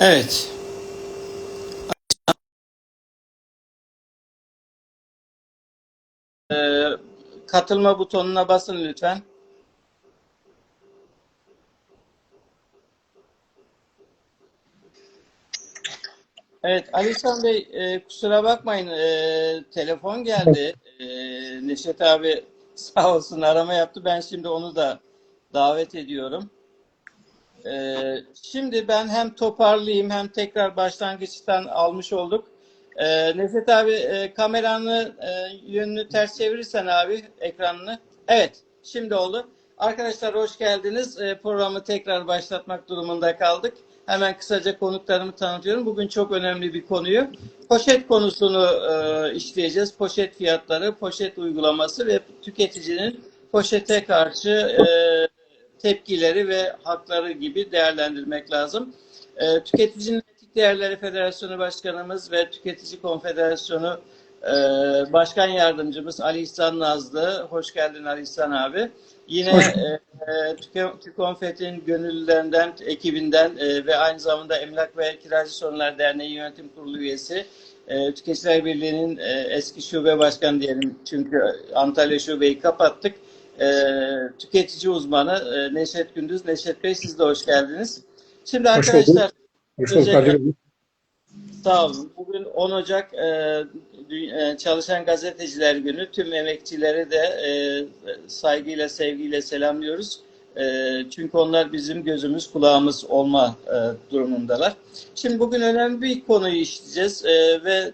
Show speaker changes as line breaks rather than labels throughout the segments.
Evet. Ee, katılma butonuna basın lütfen. Evet, Alişan Bey e, kusura bakmayın e, telefon geldi. E, Neşet abi sağ olsun arama yaptı. Ben şimdi onu da davet ediyorum. E, şimdi ben hem toparlayayım hem tekrar başlangıçtan almış olduk. E, Neşet abi e, kameranı e, yönünü ters çevirirsen abi ekranını. Evet, şimdi oldu. Arkadaşlar hoş geldiniz. E, programı tekrar başlatmak durumunda kaldık. Hemen kısaca konuklarımı tanıtıyorum. Bugün çok önemli bir konuyu. Poşet konusunu e, işleyeceğiz. Poşet fiyatları, poşet uygulaması ve tüketicinin poşete karşı e, tepkileri ve hakları gibi değerlendirmek lazım. E, Tüketicinin Etik Değerleri Federasyonu Başkanımız ve Tüketici Konfederasyonu e, Başkan Yardımcımız Ali İhsan Nazlı. Hoş geldin Ali İhsan abi. Yine e, TÜKONFET'in gönüllülerinden, ekibinden e, ve aynı zamanda Emlak ve Kiracı Sorunlar Derneği Yönetim Kurulu üyesi, e, Tüketiciler Birliği'nin e, eski şube başkanı diyelim çünkü Antalya şubeyi kapattık. E, tüketici uzmanı e, Neşet Gündüz. Neşet Bey siz de hoş geldiniz. Şimdi
Hoş
arkadaşlar
Hoş Bey.
Sağ olun. Bugün 10 Ocak e, e, Çalışan Gazeteciler Günü. Tüm emekçileri de e, saygıyla, sevgiyle selamlıyoruz. E, çünkü onlar bizim gözümüz, kulağımız olma e, durumundalar. Şimdi bugün önemli bir konuyu işleyeceğiz e, ve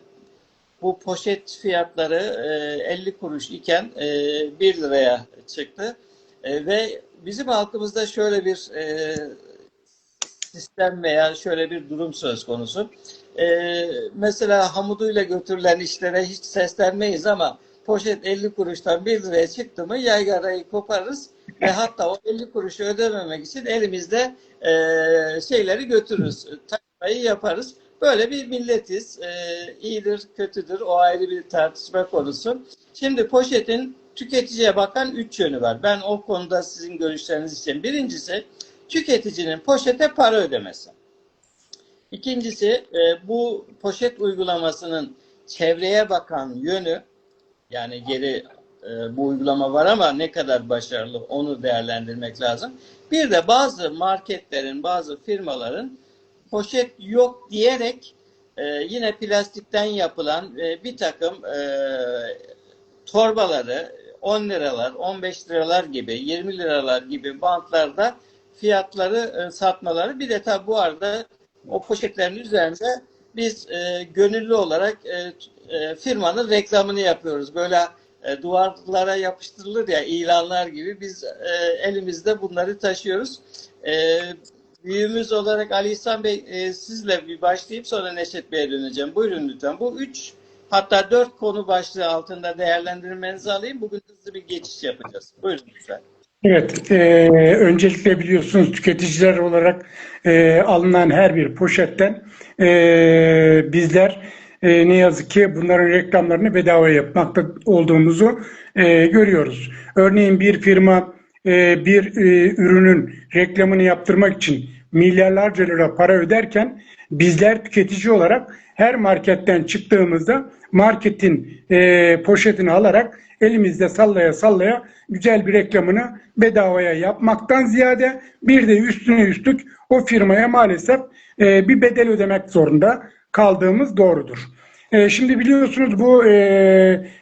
bu poşet fiyatları e, 50 kuruş iken e, 1 liraya çıktı. E, ve bizim halkımızda şöyle bir e, sistem veya şöyle bir durum söz konusu. Mesela hamuduyla götürülen işlere hiç seslenmeyiz ama poşet 50 kuruştan 1 liraya çıktı mı yaygarayı koparırız ve hatta o 50 kuruşu ödememek için elimizde e, şeyleri götürürüz. Taşmayı yaparız. Böyle bir milletiz. E, iyidir, kötüdür. O ayrı bir tartışma konusu. Şimdi poşetin tüketiciye bakan üç yönü var. Ben o konuda sizin görüşleriniz için. Birincisi tüketicinin poşete para ödemesi. İkincisi e, bu poşet uygulamasının çevreye bakan yönü yani geri e, bu uygulama var ama ne kadar başarılı onu değerlendirmek lazım. Bir de bazı marketlerin, bazı firmaların poşet yok diyerek e, yine plastikten yapılan e, bir takım e, torbaları 10 liralar, 15 liralar gibi, 20 liralar gibi bantlarda fiyatları e, satmaları. Bir de tabi bu arada o poşetlerin üzerinde biz e, gönüllü olarak e, e, firmanın reklamını yapıyoruz. Böyle e, duvarlara yapıştırılır ya ilanlar gibi biz e, elimizde bunları taşıyoruz. E, büyüğümüz olarak Ali İhsan Bey e, sizle bir başlayıp sonra Neşet Bey'e döneceğim. Buyurun lütfen. Bu üç hatta dört konu başlığı altında değerlendirmenizi alayım. Bugün hızlı bir geçiş yapacağız. Buyurun lütfen.
Evet, e, öncelikle biliyorsunuz tüketiciler olarak e, alınan her bir poşetten e, bizler e, ne yazık ki bunların reklamlarını bedava yapmakta olduğumuzu e, görüyoruz. Örneğin bir firma e, bir e, ürünün reklamını yaptırmak için milyarlarca lira para öderken bizler tüketici olarak her marketten çıktığımızda marketin e, poşetini alarak elimizde sallaya sallaya güzel bir reklamını bedavaya yapmaktan ziyade bir de üstüne üstlük o firmaya maalesef bir bedel ödemek zorunda kaldığımız doğrudur. Şimdi biliyorsunuz bu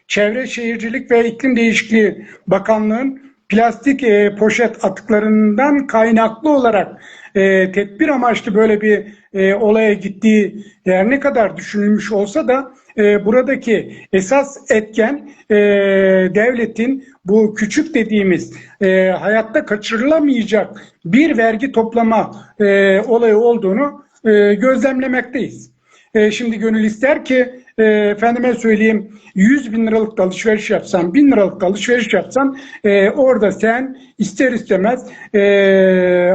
Çevre Şehircilik ve İklim Değişikliği Bakanlığı'nın plastik e, poşet atıklarından kaynaklı olarak e, tedbir amaçlı böyle bir e, olaya gittiği her ne kadar düşünülmüş olsa da e, buradaki esas etken e, devletin bu küçük dediğimiz e, hayatta kaçırılamayacak bir vergi toplama e, olayı olduğunu e, gözlemlemekteyiz. E, şimdi gönül ister ki e, efendime söyleyeyim 100 bin liralık alışveriş yapsan, 1000 liralık alışveriş yapsan e, orada sen ister istemez e,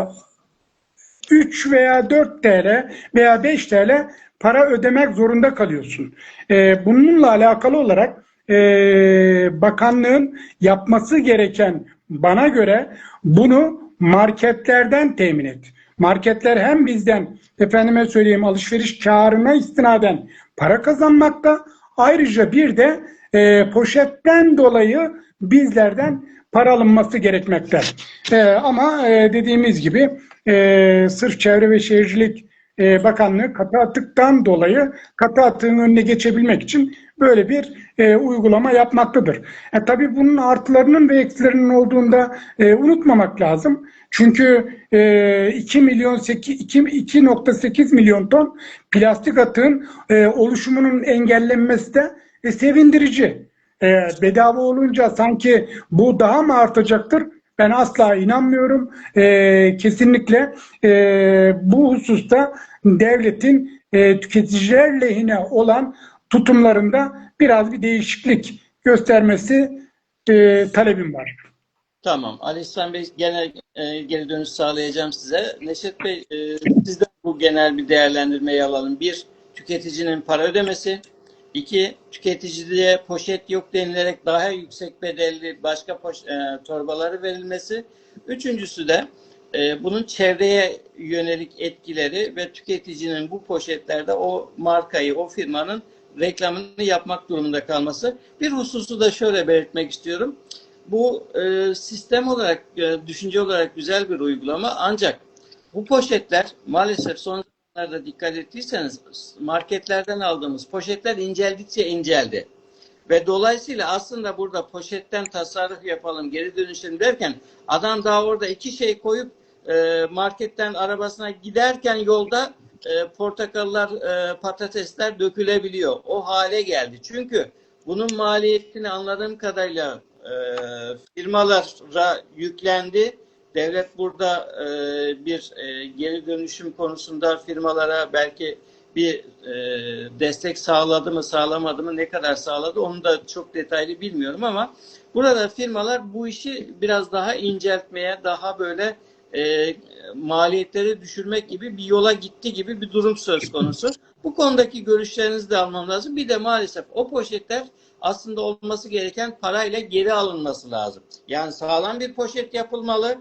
3 veya 4 TL veya 5 TL para ödemek zorunda kalıyorsun. E, bununla alakalı olarak e, bakanlığın yapması gereken bana göre bunu marketlerden temin et. Marketler hem bizden efendime söyleyeyim alışveriş karına istinaden para kazanmakta. Ayrıca bir de e, poşetten dolayı bizlerden para alınması gerekmekte. E, ama e, dediğimiz gibi e, sırf Çevre ve Şehircilik e, Bakanlığı katı atıktan dolayı katı atığın önüne geçebilmek için böyle bir e, uygulama yapmaktadır. E, tabii bunun artılarının ve eksilerinin olduğunda e, unutmamak lazım. Çünkü e, 2 milyon 8 2 2.8 milyon ton plastik atığın e, oluşumunun engellenmesi de e, sevindirici. E, bedava olunca sanki bu daha mı artacaktır? Ben asla inanmıyorum. E, kesinlikle e, bu hususta devletin e, tüketiciler lehine olan tutumlarında biraz bir değişiklik göstermesi e, talebim var.
Tamam. Ali İhsan Bey genel e, geri dönüş sağlayacağım size. Neşet Bey e, sizden bu genel bir değerlendirmeyi alalım. Bir, tüketicinin para ödemesi. İki, tüketiciliğe poşet yok denilerek daha yüksek bedelli başka poş- e, torbaları verilmesi. Üçüncüsü de e, bunun çevreye yönelik etkileri ve tüketicinin bu poşetlerde o markayı, o firmanın reklamını yapmak durumunda kalması. Bir hususu da şöyle belirtmek istiyorum. Bu e, sistem olarak, e, düşünce olarak güzel bir uygulama ancak bu poşetler maalesef son zamanlarda dikkat ettiyseniz marketlerden aldığımız poşetler inceldikçe inceldi. Ve dolayısıyla aslında burada poşetten tasarruf yapalım, geri dönüşelim derken adam daha orada iki şey koyup e, marketten arabasına giderken yolda e, portakallar, e, patatesler dökülebiliyor. O hale geldi. Çünkü bunun maliyetini anladığım kadarıyla e, firmalara yüklendi. Devlet burada e, bir e, geri dönüşüm konusunda firmalara belki bir e, destek sağladı mı sağlamadı mı ne kadar sağladı onu da çok detaylı bilmiyorum ama burada firmalar bu işi biraz daha inceltmeye daha böyle e, maliyetleri düşürmek gibi bir yola gitti gibi bir durum söz konusu. Bu konudaki görüşlerinizi de almam lazım. Bir de maalesef o poşetler aslında olması gereken parayla geri alınması lazım. Yani sağlam bir poşet yapılmalı.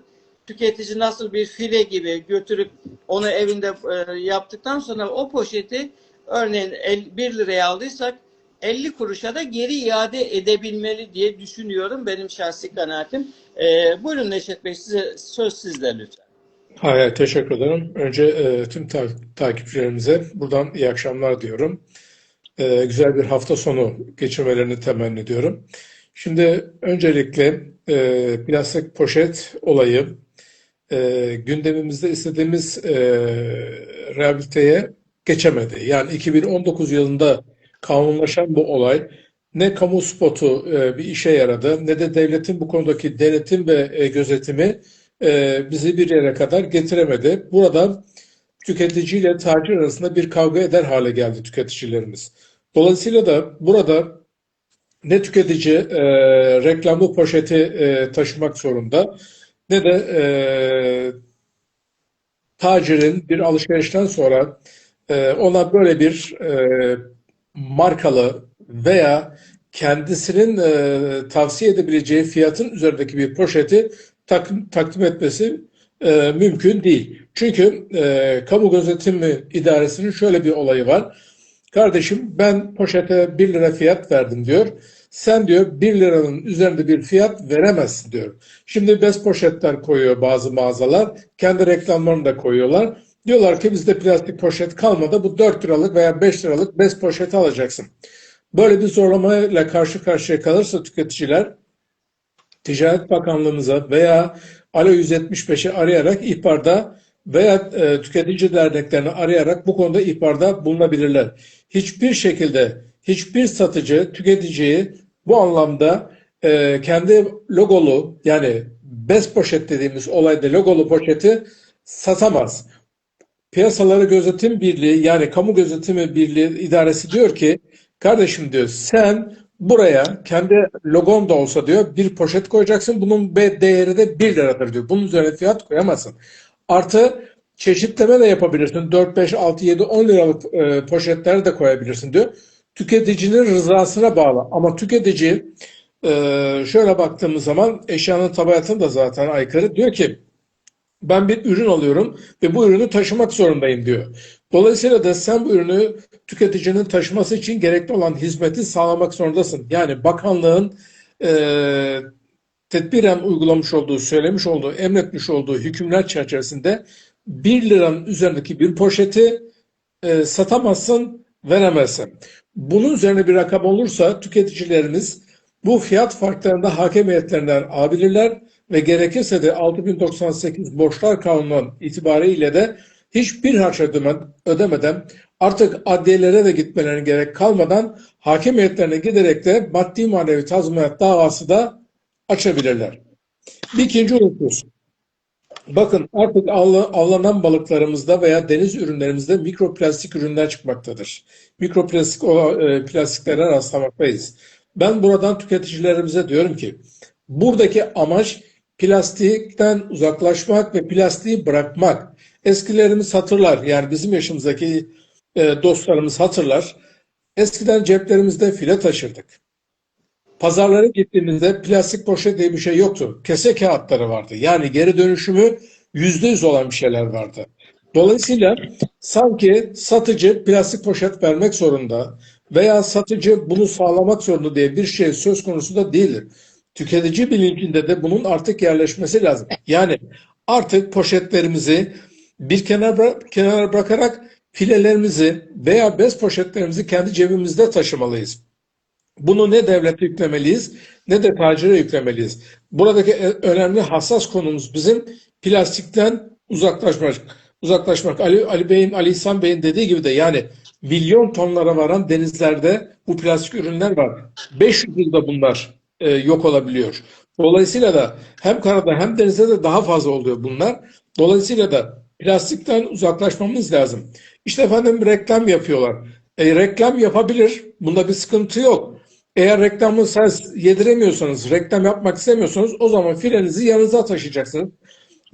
Tüketici nasıl bir file gibi götürüp onu evinde e, yaptıktan sonra o poşeti örneğin 1 liraya aldıysak 50 kuruşa da geri iade edebilmeli diye düşünüyorum. Benim şahsi kanaatim. E, buyurun Neşet Bey size söz sizde lütfen.
Hayır, teşekkür ederim. Önce e, tüm ta- takipçilerimize buradan iyi akşamlar diyorum. E, güzel bir hafta sonu geçirmelerini temenni ediyorum. Şimdi öncelikle e, plastik poşet olayı e, gündemimizde istediğimiz e, rehabiliteye geçemedi. Yani 2019 yılında kanunlaşan bu olay ne kamu spotu e, bir işe yaradı ne de devletin bu konudaki denetim ve e, gözetimi e, bizi bir yere kadar getiremedi. Burada tüketiciyle tacir arasında bir kavga eder hale geldi tüketicilerimiz. Dolayısıyla da burada ne tüketici e, reklamlı poşeti e, taşımak zorunda ne de e, tacirin bir alışverişten sonra e, ona böyle bir e, markalı veya kendisinin e, tavsiye edebileceği fiyatın üzerindeki bir poşeti tak, takdim etmesi e, mümkün değil. Çünkü e, kamu gözetimi idaresinin şöyle bir olayı var. Kardeşim ben poşete 1 lira fiyat verdim diyor. Sen diyor 1 liranın üzerinde bir fiyat veremezsin diyor. Şimdi bez poşetler koyuyor bazı mağazalar. Kendi reklamlarını da koyuyorlar. Diyorlar ki bizde plastik poşet kalmadı. Bu 4 liralık veya 5 liralık bez poşeti alacaksın. Böyle bir zorlamayla karşı karşıya kalırsa tüketiciler Ticaret Bakanlığımıza veya Alo 175'i arayarak ihbarda veya e, tüketici derneklerini arayarak bu konuda ihbarda bulunabilirler. Hiçbir şekilde hiçbir satıcı tüketiciyi bu anlamda e, kendi logolu yani bez poşet dediğimiz olayda logolu poşeti satamaz. Piyasaları Gözetim Birliği yani Kamu Gözetimi Birliği idaresi diyor ki kardeşim diyor sen buraya kendi logon da olsa diyor bir poşet koyacaksın. Bunun be- değeri de 1 liradır diyor. Bunun üzerine fiyat koyamazsın. Artı çeşitleme de yapabilirsin. 4, 5, 6, 7, 10 liralık e, poşetler de koyabilirsin diyor. Tüketicinin rızasına bağlı. Ama tüketici e, şöyle baktığımız zaman eşyanın tabiatına da zaten aykırı. Diyor ki Ben bir ürün alıyorum ve bu ürünü taşımak zorundayım diyor. Dolayısıyla da sen bu ürünü tüketicinin taşıması için gerekli olan hizmeti sağlamak zorundasın. Yani bakanlığın eee tedbiren uygulamış olduğu, söylemiş olduğu, emretmiş olduğu hükümler çerçevesinde 1 liranın üzerindeki bir poşeti e, satamazsın, veremezsin. Bunun üzerine bir rakam olursa tüketicilerimiz bu fiyat farklarında hakem heyetlerinden alabilirler ve gerekirse de 6098 Borçlar Kanunu'nun itibariyle de hiçbir harç ödeme- ödemeden artık adliyelere de gitmelerine gerek kalmadan hakem heyetlerine giderek de maddi manevi tazminat davası da açabilirler. Bir ikinci husus. Bakın artık avla- avlanan balıklarımızda veya deniz ürünlerimizde mikroplastik ürünler çıkmaktadır. Mikroplastik o, e, plastiklere rastlamaktayız. Ben buradan tüketicilerimize diyorum ki buradaki amaç plastikten uzaklaşmak ve plastiği bırakmak. Eskilerimiz hatırlar yani bizim yaşımızdaki e, dostlarımız hatırlar. Eskiden ceplerimizde file taşırdık. Pazarlara gittiğimizde plastik poşet diye bir şey yoktu. Kese kağıtları vardı. Yani geri dönüşümü yüzde yüz olan bir şeyler vardı. Dolayısıyla sanki satıcı plastik poşet vermek zorunda veya satıcı bunu sağlamak zorunda diye bir şey söz konusu da değildir. Tüketici bilincinde de bunun artık yerleşmesi lazım. Yani artık poşetlerimizi bir kenara, kenara bırakarak filelerimizi veya bez poşetlerimizi kendi cebimizde taşımalıyız. Bunu ne devlete yüklemeliyiz ne de tacire yüklemeliyiz. Buradaki e- önemli hassas konumuz bizim plastikten uzaklaşmak. Uzaklaşmak. Ali, Ali Bey'in, Ali İhsan Bey'in dediği gibi de yani milyon tonlara varan denizlerde bu plastik ürünler var. 500 yılda bunlar e, yok olabiliyor. Dolayısıyla da hem karada hem denizde de daha fazla oluyor bunlar. Dolayısıyla da plastikten uzaklaşmamız lazım. İşte efendim reklam yapıyorlar. E, reklam yapabilir. Bunda bir sıkıntı yok. Eğer reklamı siz yediremiyorsanız, reklam yapmak istemiyorsanız o zaman filenizi yanınıza taşıyacaksınız.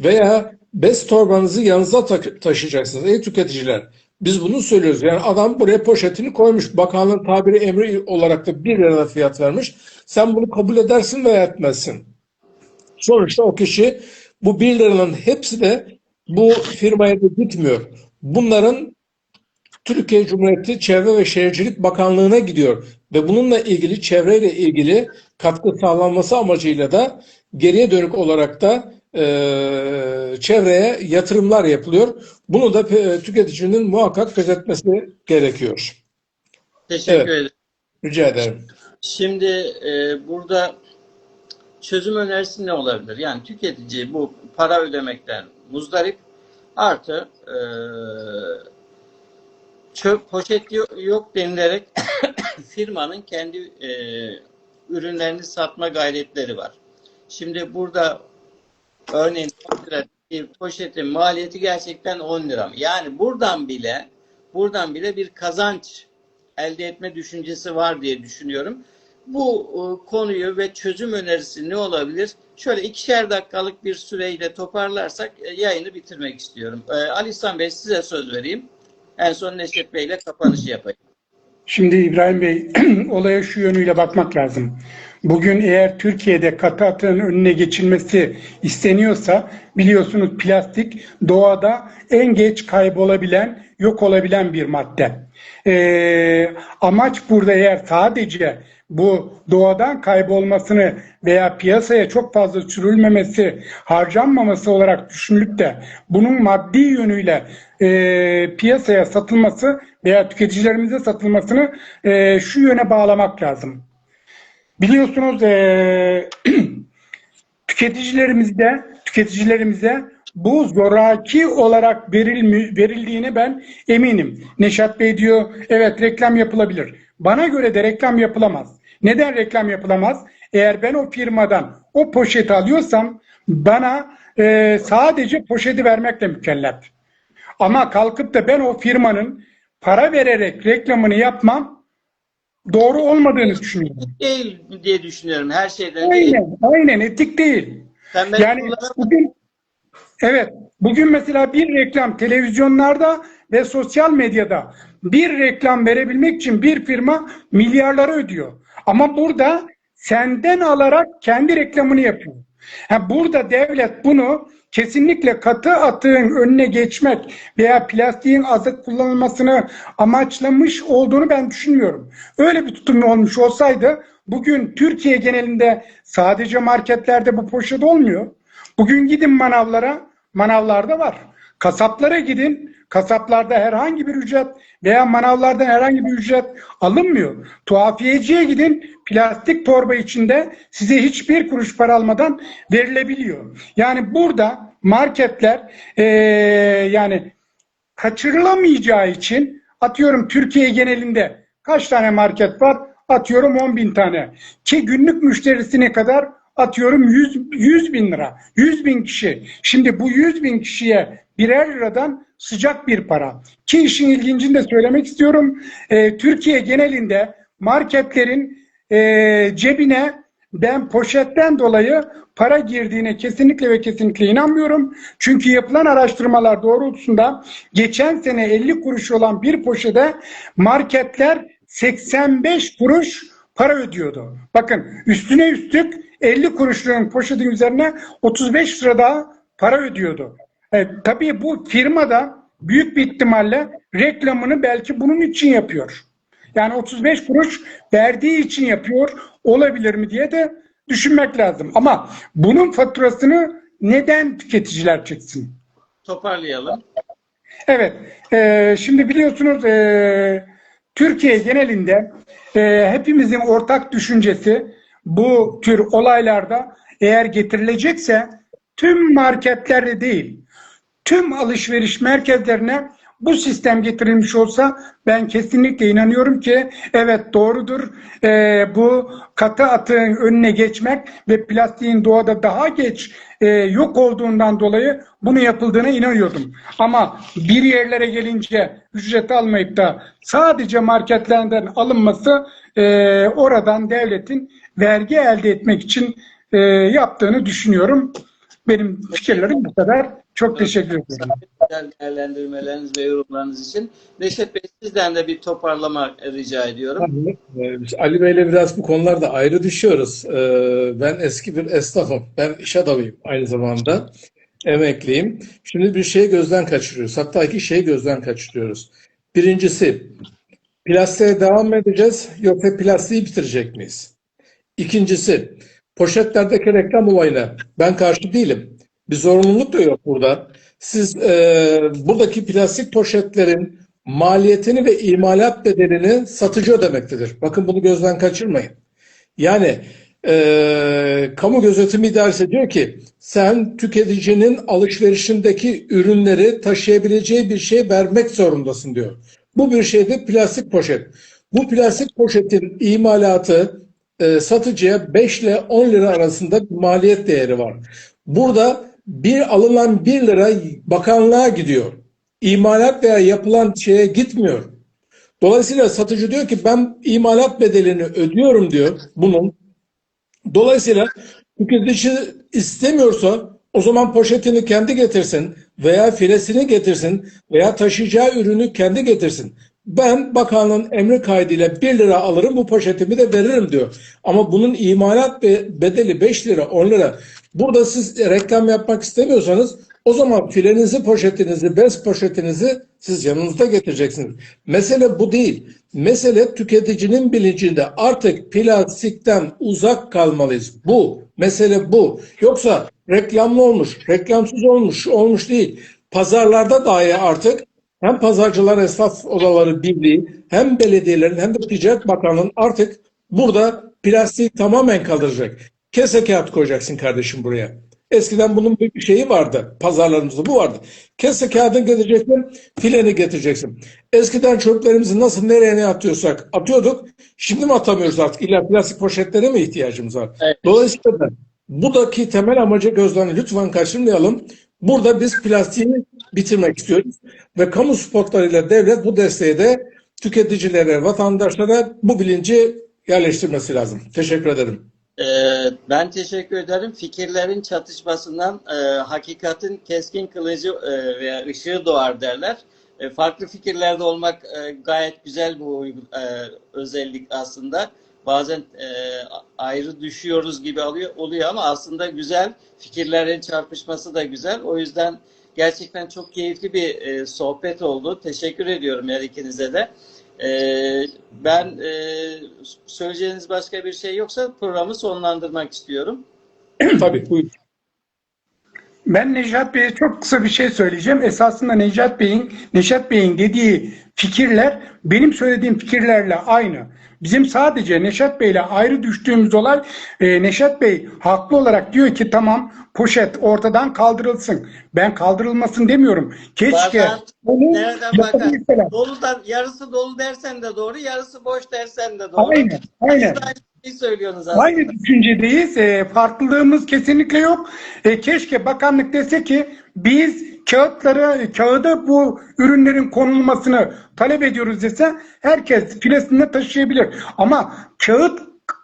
Veya bez torbanızı yanınıza ta- taşıyacaksınız ey tüketiciler. Biz bunu söylüyoruz. Yani adam buraya poşetini koymuş. Bakanlığın tabiri emri olarak da 1 lirada fiyat vermiş. Sen bunu kabul edersin veya etmezsin. Sonuçta o kişi bu 1 liranın hepsi de bu firmaya da gitmiyor. Bunların Türkiye Cumhuriyeti Çevre ve Şehircilik Bakanlığı'na gidiyor ve bununla ilgili çevreyle ilgili katkı sağlanması amacıyla da geriye dönük olarak da eee, çevreye yatırımlar yapılıyor. Bunu da e, tüketicinin muhakkak gözetmesi gerekiyor.
Teşekkür
Evet.
ederim.
Rica ederim.
Şimdi e, burada çözüm önerisi ne olabilir? Yani tüketici bu para ödemekten muzdarip artı e, çöp poşet yo- yok denilerek firmanın kendi e, ürünlerini satma gayretleri var. Şimdi burada örneğin 10 lira bir poşetin maliyeti gerçekten 10 lira. Yani buradan bile buradan bile bir kazanç elde etme düşüncesi var diye düşünüyorum. Bu e, konuyu ve çözüm önerisi ne olabilir? Şöyle ikişer dakikalık bir süreyle toparlarsak e, yayını bitirmek istiyorum. E, Ali İhsan Bey size söz vereyim. En son Neşet Bey ile kapanışı yapayım.
Şimdi İbrahim Bey olaya şu yönüyle bakmak lazım. Bugün eğer Türkiye'de katı atığın önüne geçilmesi isteniyorsa biliyorsunuz plastik doğada en geç kaybolabilen, yok olabilen bir madde. Ee, amaç burada eğer sadece bu doğadan kaybolmasını veya piyasaya çok fazla sürülmemesi, harcanmaması olarak düşünülüp de bunun maddi yönüyle e, piyasaya satılması veya tüketicilerimize satılmasını e, şu yöne bağlamak lazım. Biliyorsunuz e, tüketicilerimizde tüketicilerimize bu zoraki olarak verilmi, verildiğine ben eminim. Neşat Bey diyor evet reklam yapılabilir. Bana göre de reklam yapılamaz. Neden reklam yapılamaz? Eğer ben o firmadan o poşeti alıyorsam bana e, sadece poşeti vermekle mükellef. Ama kalkıp da ben o firmanın para vererek reklamını yapmam doğru olmadığını düşünüyorum.
Değil diye düşünüyorum her şeyden. değil.
Aynen, aynen etik değil.
Sen
Yani bugün evet bugün mesela bir reklam televizyonlarda ve sosyal medyada bir reklam verebilmek için bir firma milyarları ödüyor. Ama burada senden alarak kendi reklamını yapıyor. Ha, burada devlet bunu kesinlikle katı atığın önüne geçmek veya plastiğin azık kullanılmasını amaçlamış olduğunu ben düşünmüyorum. Öyle bir tutum olmuş olsaydı bugün Türkiye genelinde sadece marketlerde bu poşet olmuyor. Bugün gidin manavlara, manavlarda var. Kasaplara gidin, kasaplarda herhangi bir ücret veya manavlardan herhangi bir ücret alınmıyor. Tuhafiyeciye gidin, plastik torba içinde size hiçbir kuruş para almadan verilebiliyor. Yani burada marketler eee, yani kaçırılamayacağı için atıyorum Türkiye genelinde kaç tane market var? Atıyorum 10 bin tane. Ki günlük müşterisine kadar atıyorum 100, 100 bin lira. 100 bin kişi. Şimdi bu 100 bin kişiye birer liradan sıcak bir para. Ki işin ilgincini de söylemek istiyorum. Ee, Türkiye genelinde marketlerin e, cebine ben poşetten dolayı para girdiğine kesinlikle ve kesinlikle inanmıyorum. Çünkü yapılan araştırmalar doğrultusunda geçen sene 50 kuruş olan bir poşete marketler 85 kuruş para ödüyordu. Bakın üstüne üstlük 50 kuruşluğun poşetin üzerine 35 lira daha para ödüyordu. E, tabii bu firma da büyük bir ihtimalle reklamını belki bunun için yapıyor. Yani 35 kuruş verdiği için yapıyor olabilir mi diye de düşünmek lazım. Ama bunun faturasını neden tüketiciler çeksin?
Toparlayalım.
Evet, e, şimdi biliyorsunuz e, Türkiye genelinde e, hepimizin ortak düşüncesi bu tür olaylarda eğer getirilecekse tüm marketlerde değil, tüm alışveriş merkezlerine bu sistem getirilmiş olsa ben kesinlikle inanıyorum ki evet doğrudur. Ee, bu katı atığın önüne geçmek ve plastiğin doğada daha geç e, yok olduğundan dolayı bunu yapıldığına inanıyordum. Ama bir yerlere gelince ücret almayıp da sadece marketlerden alınması e, oradan devletin vergi elde etmek için e, yaptığını düşünüyorum. Benim fikirlerim bu kadar. Çok teşekkür ederim.
Güzel değerlendirmeleriniz ve yorumlarınız için. Neşet Bey sizden de bir toparlama rica ediyorum.
Ee, biz Ali Bey'le biraz bu konularda ayrı düşüyoruz. Ee, Ben eski bir esnafım. Ben iş adamıyım aynı zamanda. Emekliyim. Şimdi bir şey gözden kaçırıyoruz. Hatta iki şey gözden kaçırıyoruz. Birincisi, plastiğe devam mı edeceğiz yoksa plastiği bitirecek miyiz? İkincisi, poşetlerdeki reklam olayına ben karşı değilim. Bir zorunluluk da yok burada. Siz e, buradaki plastik poşetlerin maliyetini ve imalat bedelini satıcı ödemektedir. Bakın bunu gözden kaçırmayın. Yani e, kamu gözetimi idaresi diyor ki sen tüketicinin alışverişindeki ürünleri taşıyabileceği bir şey vermek zorundasın diyor. Bu bir şeyde plastik poşet. Bu plastik poşetin imalatı e, satıcıya 5 ile 10 lira arasında bir maliyet değeri var. Burada bir alınan 1 lira bakanlığa gidiyor. İmalat veya yapılan şeye gitmiyor. Dolayısıyla satıcı diyor ki ben imalat bedelini ödüyorum diyor bunun. Dolayısıyla tüketici istemiyorsa o zaman poşetini kendi getirsin veya filesini getirsin veya taşıyacağı ürünü kendi getirsin. Ben bakanlığın emri kaydıyla 1 lira alırım bu poşetimi de veririm diyor. Ama bunun imalat be- bedeli 5 lira 10 lira. Burada siz reklam yapmak istemiyorsanız o zaman filenizi, poşetinizi, bez poşetinizi siz yanınızda getireceksiniz. Mesele bu değil. Mesele tüketicinin bilincinde artık plastikten uzak kalmalıyız. Bu. Mesele bu. Yoksa reklamlı olmuş, reklamsız olmuş, olmuş değil. Pazarlarda dahi artık hem Pazarcılar Esnaf Odaları Birliği hem belediyelerin hem de Ticaret Bakanlığı'nın artık burada plastiği tamamen kaldıracak. Kese kağıt koyacaksın kardeşim buraya. Eskiden bunun bir şeyi vardı. Pazarlarımızda bu vardı. Kese kağıdını getireceksin, fileni getireceksin. Eskiden çöplerimizi nasıl nereye ne atıyorsak atıyorduk. Şimdi mi atamıyoruz artık? İlla plastik poşetlere mi ihtiyacımız var?
Evet.
Dolayısıyla da buradaki temel amacı gözden lütfen kaçırmayalım. Burada biz plastiği bitirmek istiyoruz. Ve kamu spotlarıyla devlet bu desteği de tüketicilere, vatandaşlara bu bilinci yerleştirmesi lazım. Teşekkür ederim.
Ee, ben teşekkür ederim. Fikirlerin çatışmasından e, hakikatin keskin kılıcı e, veya ışığı doğar derler. E, farklı fikirlerde olmak e, gayet güzel bu e, özellik aslında. bazen e, ayrı düşüyoruz gibi alıyor, oluyor ama aslında güzel. Fikirlerin çarpışması da güzel. O yüzden gerçekten çok keyifli bir e, sohbet oldu. Teşekkür ediyorum her ikinize de. E, ben e, söyleyeceğiniz başka bir şey yoksa programı sonlandırmak istiyorum.
Tabii buyur.
Ben Necat Bey'e çok kısa bir şey söyleyeceğim. Esasında Necat Bey'in Neşat Bey'in dediği fikirler benim söylediğim fikirlerle aynı. Bizim sadece Neşat Bey'le ayrı düştüğümüz olay e, Neşat Bey haklı olarak diyor ki tamam poşet ortadan kaldırılsın. Ben kaldırılmasın demiyorum. Keşke
Bazen
onu
nereden bakar? Doludan yarısı dolu dersen de doğru, yarısı boş dersen de doğru.
Aynen, aynen.
Siz söylüyorsunuz aslında.
Aynı düşüncedeyiz. E, farklılığımız kesinlikle yok. E, keşke bakanlık dese ki biz kağıtları, kağıda bu ürünlerin konulmasını talep ediyoruz dese herkes filesinde taşıyabilir. Ama kağıt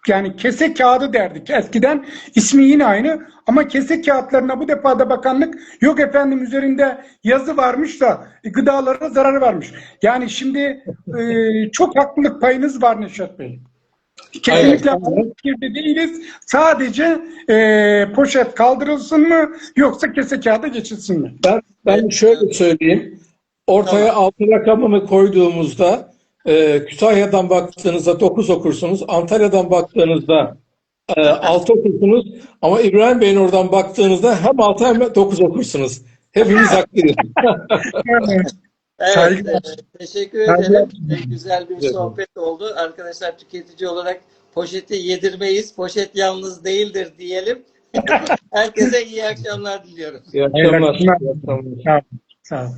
yani kese kağıdı derdik. Eskiden ismi yine aynı ama kese kağıtlarına bu defada bakanlık yok efendim üzerinde yazı varmış da gıdalara zararı varmış. Yani şimdi e, çok haklılık payınız var Neşat Bey. Kesinlikle aynı fikirde değiliz. Sadece e, poşet kaldırılsın mı yoksa kese kağıda geçilsin mi?
Ben, ben şöyle söyleyeyim. Ortaya altı rakamını koyduğumuzda e, Kütahya'dan baktığınızda 9 okursunuz. Antalya'dan baktığınızda e, 6 okursunuz. Ama İbrahim Bey'in oradan baktığınızda hem 6 hem 9 okursunuz. Hepimiz haklıyız.
Evet,
Saygılar.
e, teşekkür
Saygılar.
ederim. E, Güzel bir sohbet oldu. Arkadaşlar tüketici olarak poşeti yedirmeyiz. Poşet yalnız değildir diyelim. Herkese iyi akşamlar diliyorum.
İyi akşamlar.
akşamlar.
İyi akşamlar.
Sağ olun. Sağ olun.